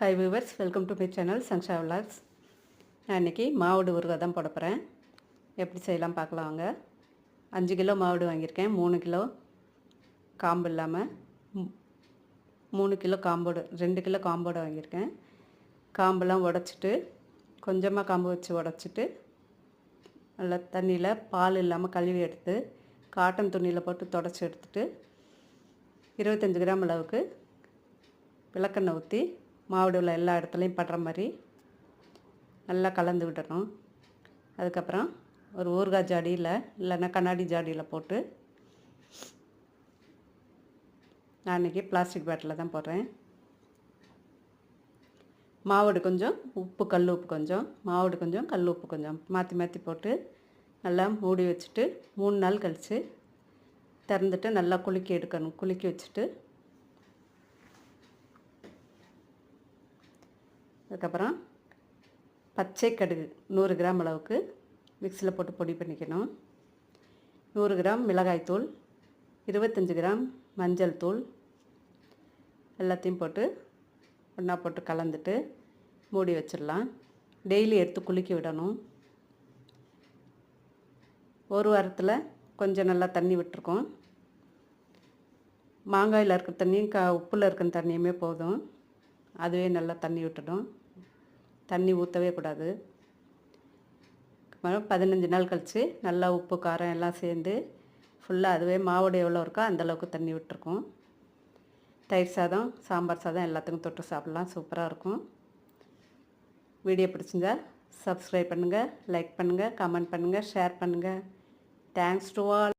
Hi viewers welcome to my channel Sangsha vlogs நான் இன்றைக்கி மாவுடு ஊறுகாய் தான் போட போகிறேன் எப்படி செய்யலாம் பார்க்கலாம் வாங்க. அஞ்சு கிலோ மாவுடு வாங்கியிருக்கேன். மூணு கிலோ காம்பு இல்லாமல் மூணு கிலோ காம்போடு ரெண்டு கிலோ காம்போடு வாங்கியிருக்கேன். காம்பெல்லாம் உடச்சிட்டு கொஞ்சமாக காம்பு வச்சு உடச்சிட்டு நல்லா தண்ணியில் பால் இல்லாமல் கழுவி எடுத்து காட்டன் துணியில் போட்டு தொடச்சி எடுத்துட்டு இருபத்தஞ்சி கிராம் அளவுக்கு விளக்கெண்ணெய் ஊற்றி மாவுடுல எல்லா இடத்துலையும் படுற மாதிரி நல்லா கலந்து விடணும். அதுக்கப்புறம் ஒரு ஊறுகாய் ஜாடியில் இல்லைன்னா கண்ணாடி ஜாடியில் போட்டு நான் இன்றைக்கி பிளாஸ்டிக் பேட்டில் தான் போடுறேன். மாவோடு கொஞ்சம் உப்பு கல் உப்பு கொஞ்சம் மாவோடு கொஞ்சம் கல் உப்பு கொஞ்சம் மாற்றி மாற்றி போட்டு நல்லா மூடி வச்சுட்டு மூணு நாள் கழித்து திறந்துட்டு நல்லா குலுக்கி எடுக்கணும். குலுக்கி வச்சுட்டு அதுக்கப்புறம் பச்சை கடுகு நூறு கிராம் அளவுக்கு மிக்சியில் போட்டு பொடி பண்ணிக்கணும். நூறு கிராம் மிளகாய்த்தூள் இருபத்தஞ்சி கிராம் மஞ்சள் தூள் எல்லாத்தையும் போட்டு ஒன்றா போட்டு கலந்துட்டு மூடி வச்சிடலாம். டெய்லி எடுத்து குலுக்கி விடணும். ஒரு வாரத்தில் கொஞ்சம் நல்லா தண்ணி விட்டுருக்கோம். மாங்காயில் இருக்கிற தண்ணியும் க உப்பில் இருக்கிற தண்ணியுமே போதும். அதுவே நல்லா தண்ணி விட்டுடும். தண்ணி ஊற்றவே கூடாது. பதினஞ்சு நாள் கழித்து நல்லா உப்பு காரம் எல்லாம் சேர்ந்து ஃபுல்லாக அதுவே மாவோடு எவ்வளோ இருக்கோ அந்தளவுக்கு தண்ணி விட்டுருக்கோம். தயிர் சாதம் சாம்பார் சாதம் எல்லாத்துக்கும் தொட்டு சாப்பிட்லாம். சூப்பராக இருக்கும். வீடியோ பிடிச்சிருந்தா சப்ஸ்கிரைப் பண்ணுங்கள் லைக் பண்ணுங்கள் கமெண்ட் பண்ணுங்கள் ஷேர் பண்ணுங்கள் தேங்க்ஸ் டு ஆல்